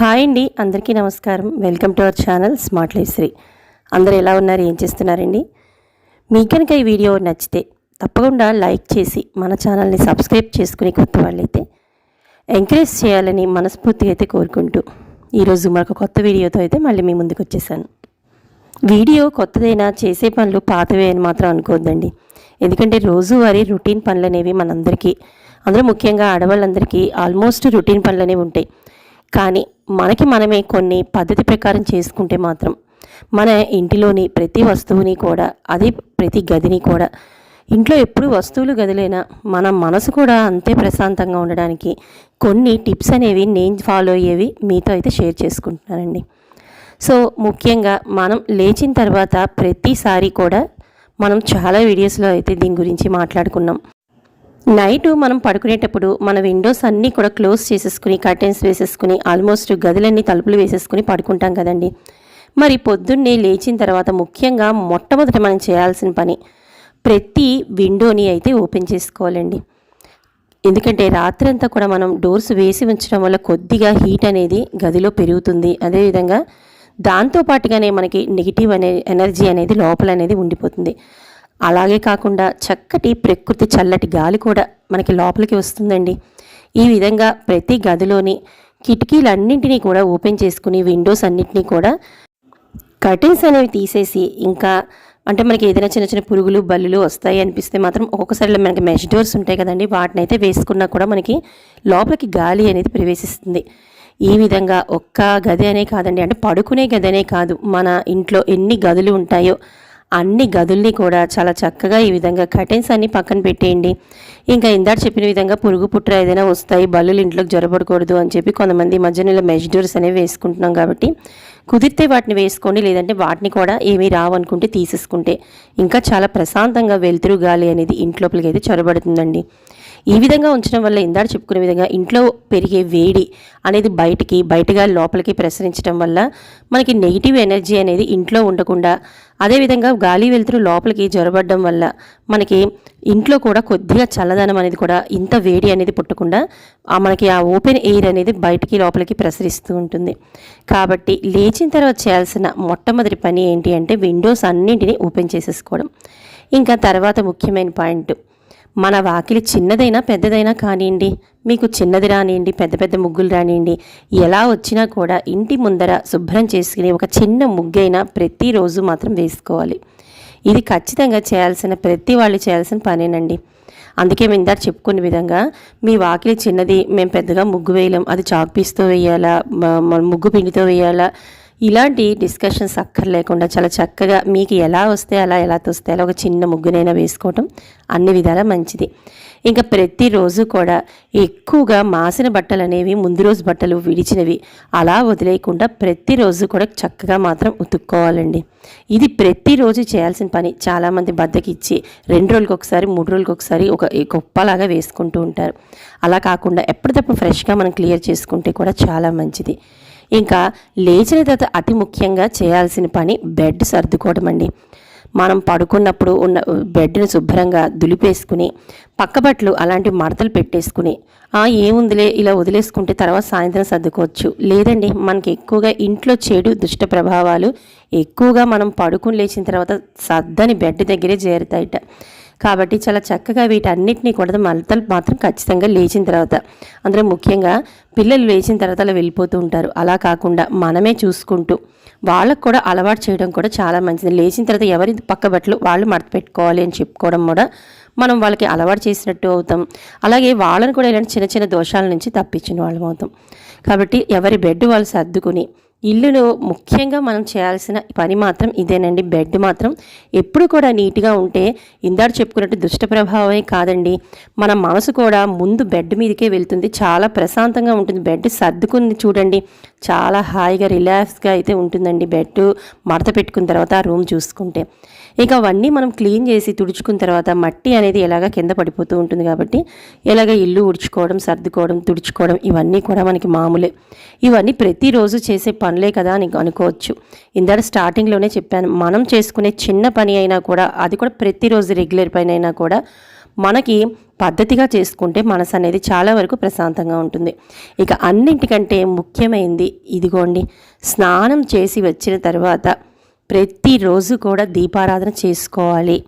Hi అండి. అందరికీ నమస్కారం. Welcome to our channel smart life Sri. అందరు ఎలా ఉన్నారు? ఏం చేస్తున్నారండి? మీకు కనుక ఈ వీడియో నచ్చితే తప్పకుండా లైక్ చేసి మన ఛానల్ని సబ్స్క్రైబ్ చేసుకుని కొత్త వాళ్ళైతే ఎంకరేజ్ చేయాలని మనస్ఫూర్తిగా అయితే కోరుకుంటూ ఈరోజు మరొక కొత్త వీడియోతో అయితే మళ్ళీ మీ ముందుకు వచ్చేసాను. వీడియో కొత్తదైనా చేసే పనులు పాతవే అని మాత్రం అనుకోవద్దండి. ఎందుకంటే రోజువారీ రొటీన్ పనులు అనేవి మనందరికీ అందులో ముఖ్యంగా ఆడవాళ్ళందరికీ ఆల్మోస్ట్ రొటీన్ పనులు అనేవి ఉంటాయి. కానీ మనకి మనమే కొన్ని పద్ధతి ప్రకారం చేసుకుంటే మాత్రం మన ఇంటిలోని ప్రతి వస్తువుని కూడా అదే ప్రతి గదిని కూడా ఇంట్లో ఎప్పుడు వస్తువులు గదిలేనా మన మనసు కూడా అంతే ప్రశాంతంగా ఉండడానికి కొన్ని టిప్స్ అనేవి నేను ఫాలో అయ్యేవి మీతో అయితే షేర్ చేసుకుంటున్నానండి. సో ముఖ్యంగా మనం లేచిన తర్వాత ప్రతిసారి కూడా మనం చాలా వీడియోస్లో అయితే దీని గురించి మాట్లాడుకున్నాం. నైట్ మనం పడుకునేటప్పుడు మన విండోస్ అన్నీ కూడా క్లోజ్ చేసేసుకుని కర్టెన్స్ వేసేసుకుని ఆల్మోస్ట్ గదులన్నీ తలుపులు వేసేసుకుని పడుకుంటాం కదండి. మరి పొద్దున్నే లేచిన తర్వాత ముఖ్యంగా మొట్టమొదట మనం చేయాల్సిన పని ప్రతి విండోని అయితే ఓపెన్ చేసుకోవాలండి. ఎందుకంటే రాత్రంతా కూడా మనం డోర్స్ వేసి ఉంచడం వల్ల కొద్దిగా హీట్ అనేది గదిలో పెరుగుతుంది. అదేవిధంగా దాంతో పాటుగానే మనకి నెగిటివ్ అనే ఎనర్జీ అనేది లోపల అనేది ఉండిపోతుంది. అలాగే కాకుండా చక్కటి ప్రకృతి చల్లటి గాలి కూడా మనకి లోపలికి వస్తుందండి. ఈ విధంగా ప్రతి గదిలోని కిటికీలన్నింటినీ కూడా ఓపెన్ చేసుకుని విండోస్ అన్నింటినీ కూడా కర్టెన్స్ అనేవి తీసేసి ఇంకా అంటే మనకి ఏదైనా చిన్న చిన్న పురుగులు బల్లులు వస్తాయి అనిపిస్తే మాత్రం ఒక్కొక్కసారి మనకి మెష్ డోర్స్ ఉంటాయి కదండి వాటిని అయితే వేసుకున్నా కూడా మనకి లోపలికి గాలి అనేది ప్రవేశిస్తుంది. ఈ విధంగా ఒక్క గది అనే కాదండి అంటే పడుకునే గది అనే కాదు. మన ఇంట్లో ఎన్ని గదులు ఉంటాయో అన్ని గదుల్ని కూడా చాలా చక్కగా ఈ విధంగా కర్టెన్స్ అన్ని పక్కన పెట్టేయండి. ఇంకా ఇందాక చెప్పిన విధంగా పురుగు పుట్ర ఏదైనా వస్తాయి బల్లులు ఇంట్లోకి జ్వరపడకూడదు అని చెప్పి కొంతమంది మధ్య నెల మెష్ డోర్స్ అనేవి వేసుకుంటున్నాం కాబట్టి కుదిరితే వాటిని వేసుకోండి లేదంటే వాటిని కూడా ఏమీ రావనుకుంటే తీసేసుకుంటే. ఇంకా చాలా ప్రశాంతంగా వెలుతురు గాలి అనేది ఇంట్లోపలికి అయితే చొరబడుతుందండి. ఈ విధంగా ఉంచడం వల్ల ఇందాక చెప్పుకునే విధంగా ఇంట్లో పెరిగే వేడి అనేది బయటికి బయటగా లోపలికి ప్రసరించడం వల్ల మనకి నెగిటివ్ ఎనర్జీ అనేది ఇంట్లో ఉండకుండా అదేవిధంగా గాలి వెలుతురు లోపలికి జ్వరబడడం వల్ల మనకి ఇంట్లో కూడా కొద్దిగా చల్లదనం అనేది కూడా ఇంత వేడి అనేది పుట్టకుండా ఆ మనకి ఆ ఓపెన్ ఎయిర్ అనేది బయటికి లోపలికి ప్రసరిస్తూ ఉంటుంది. కాబట్టి లేచిన తర్వాత చేయాల్సిన మొట్టమొదటి పని ఏంటి అంటే విండోస్ అన్నింటినీ ఓపెన్ చేసేసుకోవడం. ఇంకా తర్వాత ముఖ్యమైన పాయింట్ మన వాకిలి చిన్నదైనా పెద్దదైనా కానివ్వండి మీకు చిన్నది రానివ్వండి పెద్ద పెద్ద ముగ్గులు రానివ్వండి ఎలా వచ్చినా కూడా ఇంటి ముందర శుభ్రం చేసుకుని ఒక చిన్న ముగ్గైనా ప్రతిరోజు మాత్రం వేసుకోవాలి. ఇది ఖచ్చితంగా చేయాల్సిన ప్రతి వాళ్ళు చేయాల్సిన పనేనండి. అందుకే మేము ఇందాక చెప్పుకునే విధంగా మీ వాకిలి చిన్నది మేము పెద్దగా ముగ్గు వేయలేం. అది చాక్ పీస్తో వేయాలా ముగ్గు పిండితో వేయాలా ఇలాంటి డిస్కషన్స్ అక్కర్లేకుండా చాలా చక్కగా మీకు ఎలా వస్తే అలా ఎలా తోస్తే అలా ఒక చిన్న ముగ్గునైనా వేసుకోవటం అన్ని విధాలా మంచిది. ఇంకా ప్రతిరోజు కూడా ఎక్కువగా మాసిన బట్టలు అనేవి ముందు రోజు బట్టలు విడిచినవి అలా వదిలేయకుండా ప్రతిరోజు కూడా చక్కగా మాత్రం ఉతుక్కోవాలండి. ఇది ప్రతిరోజు చేయాల్సిన పని. చాలామంది బద్దకిచ్చి రెండు రోజులకు ఒకసారి మూడు రోజులకు ఒకసారి ఒక గొప్పలాగా వేసుకుంటూ ఉంటారు. అలా కాకుండా ఎప్పటికప్పుడు ఫ్రెష్గా మనం క్లియర్ చేసుకుంటే కూడా చాలా మంచిది. ఇంకా లేచిన తర్వాత అతి ముఖ్యంగా చేయాల్సిన పని బెడ్ సర్దుకోవడం అండి. మనం పడుకున్నప్పుడు ఉన్న బెడ్ని శుభ్రంగా దులిపేసుకుని పక్కబట్లు అలాంటి మడతలు పెట్టేసుకుని "ఆ, ఏముందిలే ఇలా వదిలేసుకుంటే తర్వాత సాయంత్రం సర్దుకోవచ్చు. లేదండి మనకి ఎక్కువగా ఇంట్లో చెడు దుష్ట ప్రభావాలు ఎక్కువగా మనం పడుకుని లేచిన తర్వాత సర్దని బెడ్ దగ్గరే చేరుతాయట. కాబట్టి చాలా చక్కగా వీటన్నిటిని కూడా మడతలు మాత్రం ఖచ్చితంగా లేచిన తర్వాత అందులో ముఖ్యంగా పిల్లలు లేచిన తర్వాత అలా వెళ్ళిపోతూ ఉంటారు. అలా కాకుండా మనమే చూసుకుంటూ వాళ్ళకు కూడా అలవాటు చేయడం కూడా చాలా మంచిది. లేచిన తర్వాత ఎవరి పక్క బట్టలు వాళ్ళు మడత పెట్టుకోవాలి అని చెప్పుకోవడం కూడా మనం వాళ్ళకి అలవాటు చేసినట్టు అవుతాం. అలాగే వాళ్ళని కూడా ఇలాంటి చిన్న చిన్న దోషాల నుంచి తప్పించిన వాళ్ళం అవుతాం. కాబట్టి ఎవరి బెడ్ వాళ్ళు సర్దుకుని ఇల్లులో ముఖ్యంగా మనం చేయాల్సిన పని మాత్రం ఇదేనండి. బెడ్ మాత్రం ఎప్పుడు కూడా నీట్గా ఉంటే ఇందాడు చెప్పుకున్నట్టు దుష్ట ప్రభావమే కాదండి. మన మనసు కూడా ముందు బెడ్ మీదకే వెళ్తుంది. చాలా ప్రశాంతంగా ఉంటుంది. బెడ్ సర్దుకుంది చూడండి. చాలా హాయిగా రిలాక్స్గా అయితే ఉంటుందండి బెడ్ మడత పెట్టుకున్న తర్వాత ఆ రూమ్ చూసుకుంటే. ఇక అవన్నీ మనం క్లీన్ చేసి తుడుచుకున్న తర్వాత మట్టి అనేది ఎలాగ కింద పడిపోతూ ఉంటుంది కాబట్టి ఎలాగ ఇల్లు ఉడుచుకోవడం సర్దుకోవడం తుడుచుకోవడం ఇవన్నీ కూడా మనకి మామూలే. ఇవన్నీ ప్రతిరోజు చేసే పనులే కదా అని అనుకోవచ్చు. ఇందాక స్టార్టింగ్లోనే చెప్పాను మనం చేసుకునే చిన్న పని అయినా కూడా అది కూడా ప్రతిరోజు రెగ్యులర్ పని అయినా కూడా మనకి పద్ధతిగా చేసుకుంటే మనసు అనేది చాలా వరకు ప్రశాంతంగా ఉంటుంది. ఇక అన్నింటికంటే ముఖ్యమైనది ఇదిగోండి స్నానం చేసి వచ్చిన తర్వాత ప్రతిరోజు కూడా దీపారాధన చేసుకోవాలి.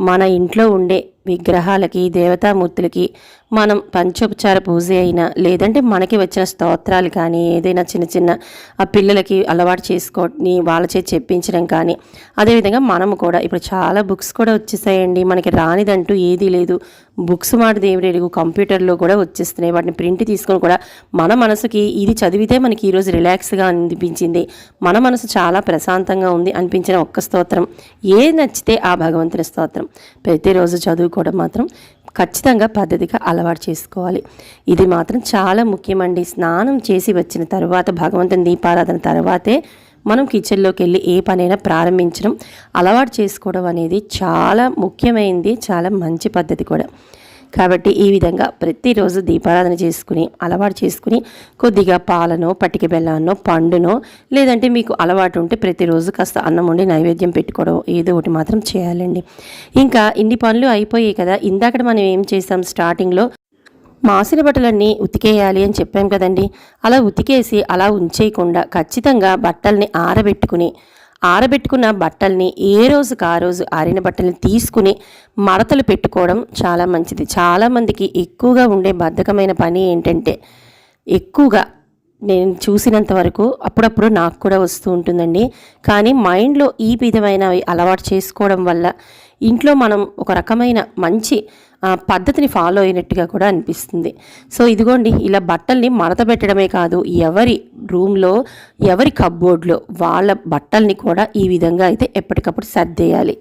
మన ఇంట్లో ఉండే విగ్రహాలకి దేవతామూర్తులకి మనం పంచోపచార పూజ అయినా లేదంటే మనకి వచ్చిన స్తోత్రాలు కానీ ఏదైనా చిన్న చిన్న ఆ పిల్లలకి అలవాటు చేసుకొని వాళ్ళ చేతి చెప్పించడం కానీ అదేవిధంగా మనము కూడా ఇప్పుడు చాలా బుక్స్ కూడా వచ్చేసాయండి. మనకి రానిదంటూ ఏదీ లేదు. బుక్స్ మాట దేవుడు కంప్యూటర్లో కూడా వచ్చేస్తున్నాయి. వాటిని ప్రింట్ తీసుకొని కూడా మన మనసుకి ఇది చదివితే మనకి ఈరోజు రిలాక్స్గా అనిపించింది. మన మనసు చాలా ప్రశాంతంగా ఉంది అనిపించిన ఒక్క స్తోత్రం. ఏది నచ్చితే ఆ భగవంతుని స్తోత్రం. ప్రతిరోజు చదువుకోవడం మాత్రం ఖచ్చితంగా పద్ధతిగా అలవాటు అలవాటు చేసుకోవాలి. ఇది మాత్రం చాలా ముఖ్యమండి. స్నానం చేసి వచ్చిన తర్వాత భగవంతుని దీపారాధన తర్వాతే మనం కిచెన్లోకి వెళ్ళి ఏ పనైనా ప్రారంభించడం అలవాటు చేసుకోవడం అనేది చాలా ముఖ్యమైనది చాలా మంచి పద్ధతి కూడా. కాబట్టి ఈ విధంగా ప్రతిరోజు దీపారాధన చేసుకుని అలవాటు చేసుకుని కొద్దిగా పాలనో పట్టిక బెల్లాన్నో పండునో లేదంటే మీకు అలవాటు ఉంటే ప్రతిరోజు కాస్త అన్నం ఉండి నైవేద్యం పెట్టుకోవడం ఏదో ఒకటి మాత్రం చేయాలండి. ఇంకా ఇన్ని పనులు అయిపోయాయి కదా ఇందాక మనం ఏం చేసాం? స్టార్టింగ్లో మాసిన బట్టలన్నీ ఉతికేయాలి అని చెప్పాం కదండి. అలా ఉతికేసి అలా ఉంచేయకుండా ఖచ్చితంగా బట్టల్ని ఆరబెట్టుకుని ఆరబెట్టుకున్న బట్టల్ని ఏ రోజుకి ఆ రోజు ఆరిన బట్టల్ని తీసుకుని మడతలు పెట్టుకోవడం చాలా మంచిది. చాలామందికి ఎక్కువగా ఉండే బద్ధకమైన పని ఏంటంటే ఎక్కువగా నేను చూసినంత వరకు అప్పుడప్పుడు నాకు కూడా వస్తూ ఉంటుందండి. కానీ మైండ్లో ఈ విధమైనవి అలవాటు చేసుకోవడం వల్ల ఇంట్లో మనం ఒక రకమైన మంచి పద్ధతిని ఫాలో అయినట్టుగా కూడా అనిపిస్తుంది. సో ఇదిగోండి ఇలా బట్టల్ని మడత పెట్టడమే కాదు ఎవరి రూమ్లో ఎవరి కబ్బోర్డ్లో వాళ్ళ బట్టల్ని కూడా ఈ విధంగా అయితే ఎప్పటికప్పుడు సర్దేయాలి.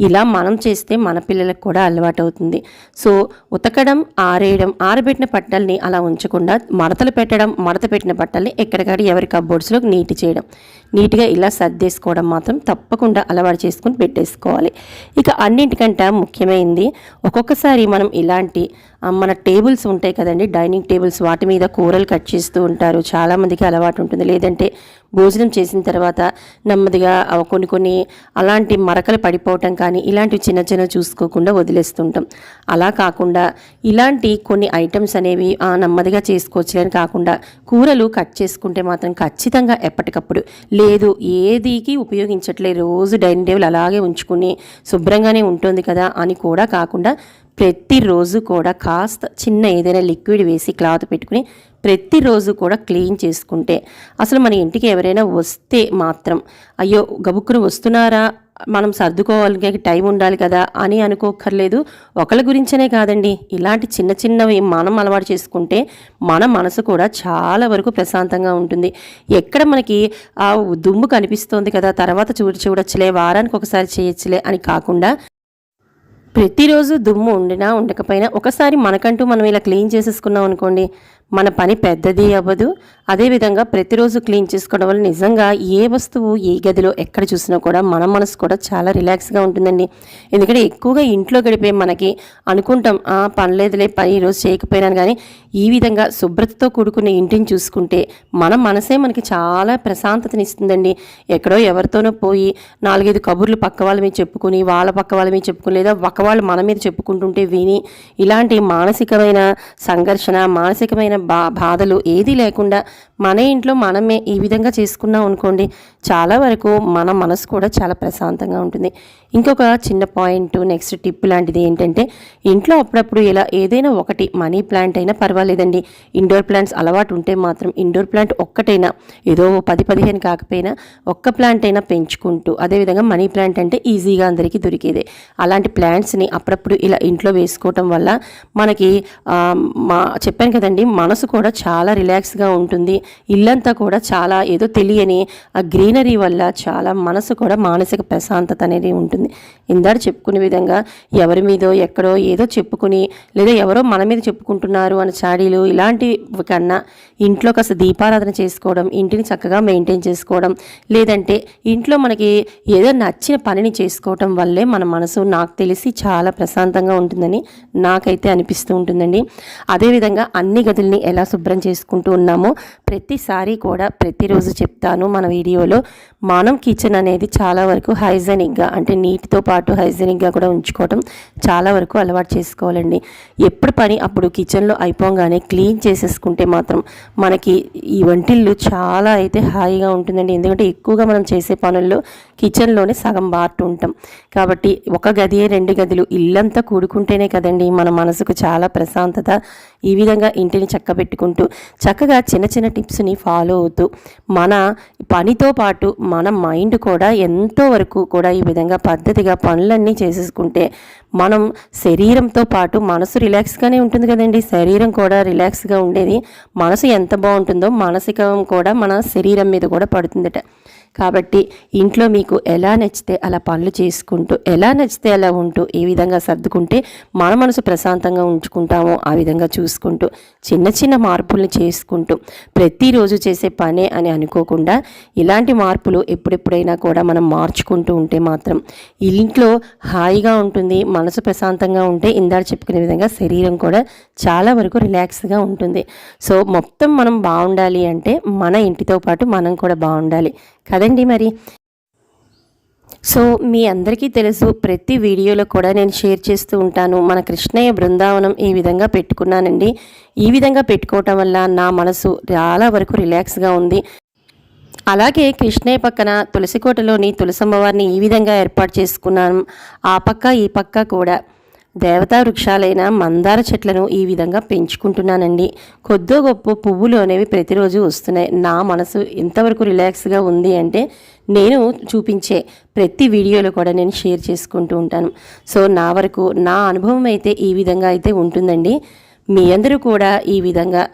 ఇలా మనం చేస్తే మన పిల్లలకు కూడా అలవాటు అవుతుంది సో ఉతకడం ఆరేయడం ఆరబెట్టిన బట్టల్ని అలా ఉంచకుండా మడతలు పెట్టడం మడత పెట్టిన బట్టల్ని ఎక్కడికక్కడ ఎవరి కబోర్డ్స్లో నీట్ చేయడం. నీట్గా ఇలా సర్దేసుకోవడం మాత్రం తప్పకుండా అలవాటు చేసుకుని పెట్టేసుకోవాలి. ఇక అన్నింటికంటే ముఖ్యమైనది ఒక్కొక్కసారి మనం ఇలాంటి మన టేబుల్స్ ఉంటాయి కదండి డైనింగ్ టేబుల్స్ వాటి మీద కూరలు కట్ చేస్తూ ఉంటారు. చాలామందికి అలవాటు ఉంటుంది. లేదంటే భోజనం చేసిన తర్వాత నెమ్మదిగా కొన్ని కొన్ని అలాంటి మరకలు పడిపోవటం కానీ ఇలాంటివి చిన్న చిన్న చూసుకోకుండా వదిలేస్తుంటాం. అలా కాకుండా ఇలాంటి కొన్ని ఐటమ్స్ అనేవి నెమ్మదిగా చేసుకోవచ్చులని కాకుండా కూరలు కట్ చేసుకుంటే మాత్రం ఖచ్చితంగా ఎప్పటికప్పుడు లేదు ఏదికి ఉపయోగించట్లేదు. రోజు డైనింగ్ టేబుల్ అలాగే ఉంచుకుని శుభ్రంగానే ఉంటుంది కదా అని కూడా కాకుండా ప్రతిరోజు కూడా కాస్త చిన్న ఏదైనా లిక్విడ్ వేసి క్లాత్ పెట్టుకుని ప్రతిరోజు కూడా క్లీన్ చేసుకుంటే అసలు మన ఇంటికి ఎవరైనా వస్తే మాత్రం అయ్యో గబుక్కును వస్తున్నారా? మనం సర్దుకోవాలి టైం ఉండాలి కదా అని అనుకోక్కర్లేదు. ఒకళ్ళ గురించనే కాదండి. ఇలాంటి చిన్న చిన్నవి మనం అలవాటు చేసుకుంటే మన మనసు కూడా చాలా వరకు ప్రశాంతంగా ఉంటుంది. ఎక్కడ మనకి ఆ దుమ్ము కనిపిస్తోంది కదా తర్వాత చూడు చూడొచ్చులే వారానికి ఒకసారి చేయొచ్చులే అని కాకుండా ప్రతిరోజు దుమ్ము ఉండినా ఉండకపోయినా ఒకసారి మనకంటూ మనం ఇలా క్లీన్ చేసేసుకున్నాం అనుకోండి మన పని పెద్దది అవ్వదు. అదేవిధంగా ప్రతిరోజు క్లీన్ చేసుకోవడం వల్ల నిజంగా ఏ వస్తువు ఏ గదిలో ఎక్కడ చూసినా కూడా మన మనసు కూడా చాలా రిలాక్స్గా ఉంటుందండి. ఎందుకంటే ఎక్కువగా ఇంట్లో గడిపే మనకి అనుకుంటాం ఆ పనిలేదులే పని ఈరోజు చేయకపోయినాను. కానీ ఈ విధంగా శుభ్రతతో కూడుకున్న ఇంటిని చూసుకుంటే మన మనసే మనకి చాలా ప్రశాంతతనిస్తుందండి ఎక్కడో ఎవరితోనో పోయి నాలుగైదు కబుర్లు పక్క వాళ్ళ మీద చెప్పుకుని వాళ్ళ పక్క వాళ్ళ మీద చెప్పుకుని లేదా ఒక వాళ్ళు మన మీద చెప్పుకుంటుంటే విని ఇలాంటి మానసికమైన సంఘర్షణ మానసికమైన బా బాధలు ఏదీ లేకుండా మన ఇంట్లో మనమే ఈ విధంగా చేసుకున్నాం అనుకోండి చాలా వరకు మన మనసు కూడా చాలా ప్రశాంతంగా ఉంటుంది. ఇంకొక చిన్న పాయింట్ నెక్స్ట్ టిప్ లాంటిది ఏంటంటే ఇంట్లో అప్పుడప్పుడు ఇలా ఏదైనా ఒకటి మనీ ప్లాంట్ అయినా పర్వాలేదండి. ఇండోర్ ప్లాంట్స్ అలవాటు ఉంటే మాత్రం ఇండోర్ ప్లాంట్ ఒక్కటైనా ఏదో పది పదిహేను కాకపోయినా ఒక్క ప్లాంట్ అయినా పెంచుకుంటూ అదేవిధంగా మనీ ప్లాంట్ అంటే ఈజీగా అందరికీ దొరికేదే. అలాంటి ప్లాంట్స్ని అప్పుడప్పుడు ఇలా ఇంట్లో వేసుకోవటం వల్ల మనకి మా చెప్పాను కదండి మనసు కూడా చాలా రిలాక్స్గా ఉంటుంది. ఇల్లంతా కూడా చాలా ఏదో తెలియని ఆ గ్రీనరీ వల్ల చాలా మనసు కూడా మానసిక ప్రశాంతత అనేది ఉంటుంది. ఇందాక చెప్పుకునే విధంగా ఎవరి మీదో ఎక్కడో ఏదో చెప్పుకుని లేదా ఎవరో మన మీద చెప్పుకుంటున్నారు అని చాడీలు ఇలాంటివి కన్నా ఇంట్లో కాస్త దీపారాధన చేసుకోవడం ఇంటిని చక్కగా మెయింటైన్ చేసుకోవడం లేదంటే ఇంట్లో మనకి ఏదో నచ్చిన పనిని చేసుకోవటం వల్లే మన మనసు నాకు తెలిసి చాలా ప్రశాంతంగా ఉంటుందని నాకైతే అనిపిస్తూ ఉంటుందండి. అదేవిధంగా అన్ని గదులు గదుల్ని ఎలా శుభ్రం చేసుకుంటూ ఉన్నామో ప్రతిసారి కూడా ప్రతిరోజు చెప్తాను మన వీడియోలో. మనం కిచెన్ అనేది చాలా వరకు హైజెనిక్గా అంటే నీటితో పాటు హైజెనిక్గా కూడా ఉంచుకోవడం చాలా వరకు అలవాటు చేసుకోవాలండి. ఎప్పుడు పని అప్పుడు కిచెన్లో అయిపోగానే క్లీన్ చేసేసుకుంటే మాత్రం మనకి ఈ వంటిల్లు చాలా అయితే హాయిగా ఉంటుందండి. ఎందుకంటే ఎక్కువగా మనం చేసే పనుల్లో కిచెన్లోనే సగం బార్ట్ ఉంటాం. కాబట్టి ఒక గది రెండు గదులు ఇల్లంతా కూడుకుంటేనే కదండి మన మనసుకు చాలా ప్రశాంతత. ఈ విధంగా ఇంటిని చక్కబెట్టుకుంటూ చక్కగా చిన్న చిన్న టిప్స్ని ఫాలో అవుతూ మన పనితో పాటు మన మైండ్ కూడా ఎంతో వరకు కూడా ఈ విధంగా పద్ధతిగా పనులన్నీ చేసేసుకుంటే మనం శరీరంతో పాటు మనసు రిలాక్స్గానే ఉంటుంది కదండి. శరీరం కూడా రిలాక్స్గా ఉండేది. మనసు ఎంత బాగుంటుందో మానసికం కూడా మన శరీరం మీద కూడా పడుతుందట. కాబట్టి ఇంట్లో మీకు ఎలా నచ్చితే అలా పనులు చేసుకుంటూ ఎలా నచ్చితే అలా ఉంటూ ఏ విధంగా సర్దుకుంటే మన మనసు ప్రశాంతంగా ఉంచుకుంటామో ఆ విధంగా చూసుకుంటూ చిన్న చిన్న మార్పులను చేసుకుంటూ ప్రతిరోజు చేసే పనే అని అనుకోకుండా ఇలాంటి మార్పులు ఎప్పుడెప్పుడైనా కూడా మనం మార్చుకుంటూ ఉంటే మాత్రం ఇంట్లో హాయిగా ఉంటుంది మనసు ప్రశాంతంగా ఉంటే ఇందాక చెప్పుకునే విధంగా శరీరం కూడా చాలా వరకు రిలాక్స్గా ఉంటుంది. సో మొత్తం మనం బాగుండాలి అంటే మన ఇంటితో పాటు మనం కూడా బాగుండాలి. కదండి మరి? సో మీ అందరికీ తెలుసు ప్రతి వీడియోలో కూడా నేను షేర్ చేస్తూ ఉంటాను. మన కృష్ణయ్య బృందావనం ఈ విధంగా పెట్టుకున్నానండి. ఈ విధంగా పెట్టుకోవటం వల్ల నా మనసు చాలా వరకు రిలాక్స్గా ఉంది. అలాగే కృష్ణయ్య పక్కన తులసికోటలోని తులసమ్మవారిని ఈ విధంగా ఏర్పాటు చేసుకున్నాను. ఆ పక్క ఈ పక్క కూడా. దేవతా వృక్షాలైన మందార చెట్లను ఈ విధంగా పెంచుకుంటున్నానండి. కొద్దో గొప్ప పువ్వులు అనేవి ప్రతిరోజు వస్తున్నాయి. నా మనసు ఎంతవరకు రిలాక్స్గా ఉంది అంటే నేను చూపించే ప్రతి వీడియోలో కూడా నేను షేర్ చేసుకుంటూ ఉంటాను. సో నా వరకు నా అనుభవం అయితే ఈ విధంగా అయితే ఉంటుందండి. మీ అందరూ కూడా ఈ విధంగా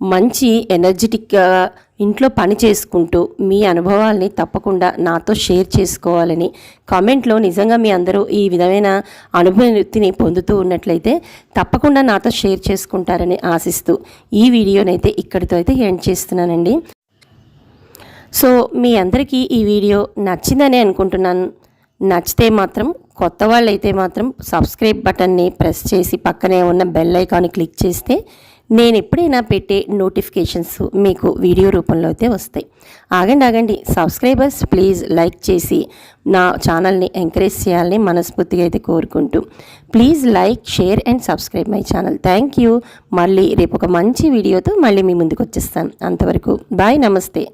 మంచి ఎనర్జెటిక్గా ఇంట్లో పని చేసుకుంటూ మీ అనుభవాల్ని తప్పకుండా నాతో షేర్ చేసుకోవాలని కామెంట్లో నిజంగా మీ అందరూ ఈ విధమైన అనుభూతిని పొందుతూ ఉన్నట్లయితే తప్పకుండా నాతో షేర్ చేసుకుంటారని ఆశిస్తూ ఈ వీడియోనైతే ఇక్కడితో అయితే ఎండ్ చేస్తున్నానండి. సో మీ అందరికీ ఈ వీడియో నచ్చిందని అనుకుంటున్నాను. నచ్చితే మాత్రం కొత్త వాళ్ళైతే మాత్రం సబ్స్క్రైబ్ బటన్ని ప్రెస్ చేసి పక్కనే ఉన్న బెల్ ఐకాన్ని క్లిక్ చేస్తే నేను ఎప్పుడైనా పెట్టే నోటిఫికేషన్స్ మీకు వీడియో రూపంలో అయితే వస్తాయి. ఆగండి ఆగండి. సబ్స్క్రైబర్స్ ప్లీజ్ లైక్ చేసి నా ఛానల్ని ఎంకరేజ్ చేయాలని మనస్ఫూర్తిగా అయితే కోరుకుంటూ. Please like share and subscribe my channel. Thank you. మళ్ళీ రేపు ఒక మంచి వీడియోతో మళ్ళీ మీ ముందుకు వచ్చేస్తాను. అంతవరకు బాయ్ నమస్తే.